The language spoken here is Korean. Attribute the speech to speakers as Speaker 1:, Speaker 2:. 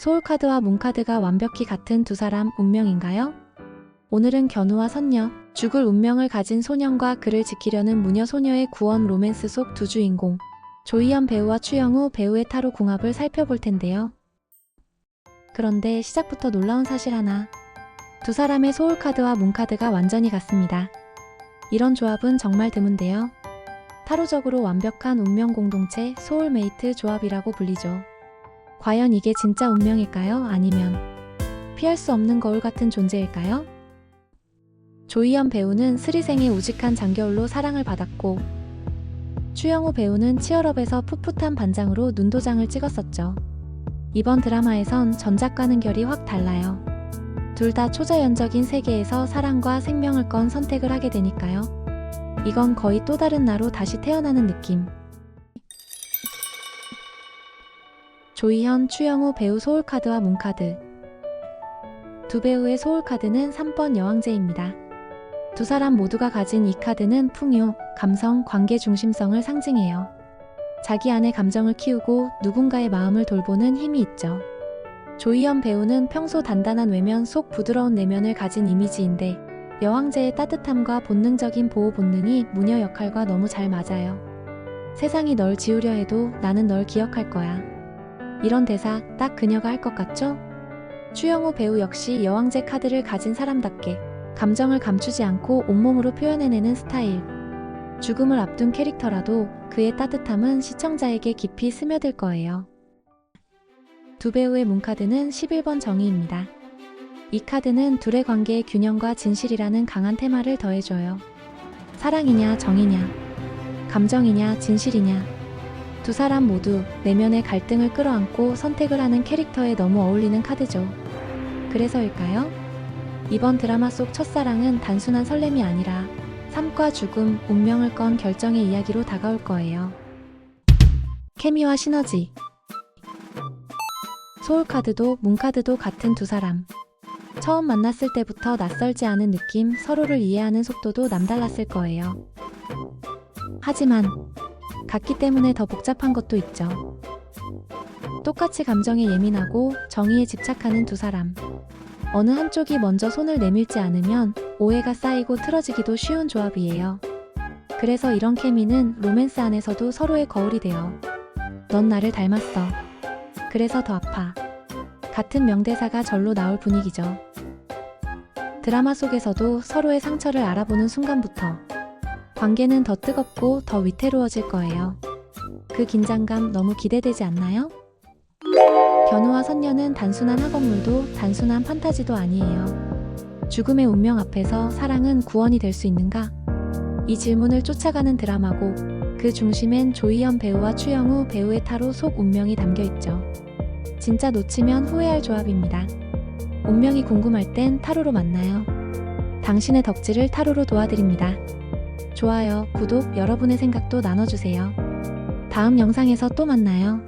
Speaker 1: 소울카드와 문카드가 완벽히 같은 두 사람 운명인가요? 오늘은 견우와 선녀, 죽을 운명을 가진 소년과 그를 지키려는 무녀 소녀의 구원 로맨스 속 두 주인공, 조희연 배우와 추영우 배우의 타로 궁합을 살펴볼 텐데요. 그런데 시작부터 놀라운 사실 하나. 두 사람의 소울카드와 문카드가 완전히 같습니다. 이런 조합은 정말 드문데요. 타로적으로 완벽한 운명 공동체 소울메이트 조합이라고 불리죠. 과연 이게 진짜 운명일까요? 아니면 피할 수 없는 거울 같은 존재일까요? 조희연 배우는 스리생의 우직한 장겨울로 사랑을 받았고 추영우 배우는 치얼업에서 풋풋한 반장으로 눈도장을 찍었었죠. 이번 드라마에선 전작과는 결이 확 달라요. 둘 다 초자연적인 세계에서 사랑과 생명을 건 선택을 하게 되니까요. 이건 거의 또 다른 나로 다시 태어나는 느낌. 조희현, 추영우 배우 소울카드와 문카드. 두 배우의 소울카드는 3번 여왕제입니다. 두 사람 모두가 가진 이 카드는 풍요, 감성, 관계 중심성을 상징해요. 자기 안의 감정을 키우고 누군가의 마음을 돌보는 힘이 있죠. 조희연 배우는 평소 단단한 외면 속 부드러운 내면을 가진 이미지인데 여왕제의 따뜻함과 본능적인 보호 본능이 무녀 역할과 너무 잘 맞아요. 세상이 널 지우려 해도 나는 널 기억할 거야. 이런 대사 딱 그녀가 할 것 같죠? 추영우 배우 역시 여왕제 카드를 가진 사람답게 감정을 감추지 않고 온몸으로 표현해내는 스타일. 죽음을 앞둔 캐릭터라도 그의 따뜻함은 시청자에게 깊이 스며들 거예요. 두 배우의 문카드는 11번 정의입니다. 이 카드는 둘의 관계의 균형과 진실이라는 강한 테마를 더해줘요. 사랑이냐, 정이냐, 감정이냐, 진실이냐. 두 사람 모두 내면의 갈등을 끌어안고 선택을 하는 캐릭터에 너무 어울리는 카드죠. 그래서일까요? 이번 드라마 속 첫사랑은 단순한 설렘이 아니라 삶과 죽음, 운명을 건 결정의 이야기로 다가올 거예요. 케미와 시너지. 소울카드도 문카드도 같은 두 사람. 처음 만났을 때부터 낯설지 않은 느낌, 서로를 이해하는 속도도 남달랐을 거예요. 하지만 같기 때문에 더 복잡한 것도 있죠. 똑같이 감정에 예민하고 정의에 집착하는 두 사람. 어느 한쪽이 먼저 손을 내밀지 않으면 오해가 쌓이고 틀어지기도 쉬운 조합이에요. 그래서 이런 케미는 로맨스 안에서도 서로의 거울이 돼요. 넌 나를 닮았어. 그래서 더 아파. 같은 명대사가 절로 나올 분위기죠. 드라마 속에서도 서로의 상처를 알아보는 순간부터 관계는 더 뜨겁고 더 위태로워질 거예요. 그 긴장감 너무 기대되지 않나요? 견우와 선녀는 단순한 학원물도 단순한 판타지도 아니에요. 죽음의 운명 앞에서 사랑은 구원이 될 수 있는가? 이 질문을 쫓아가는 드라마고 그 중심엔 조희연 배우와 추영우 배우의 타로 속 운명이 담겨 있죠. 진짜 놓치면 후회할 조합입니다. 운명이 궁금할 땐 타로로 만나요. 당신의 덕질을 타로로 도와드립니다. 좋아요, 구독, 여러분의 생각도 나눠주세요. 다음 영상에서 또 만나요.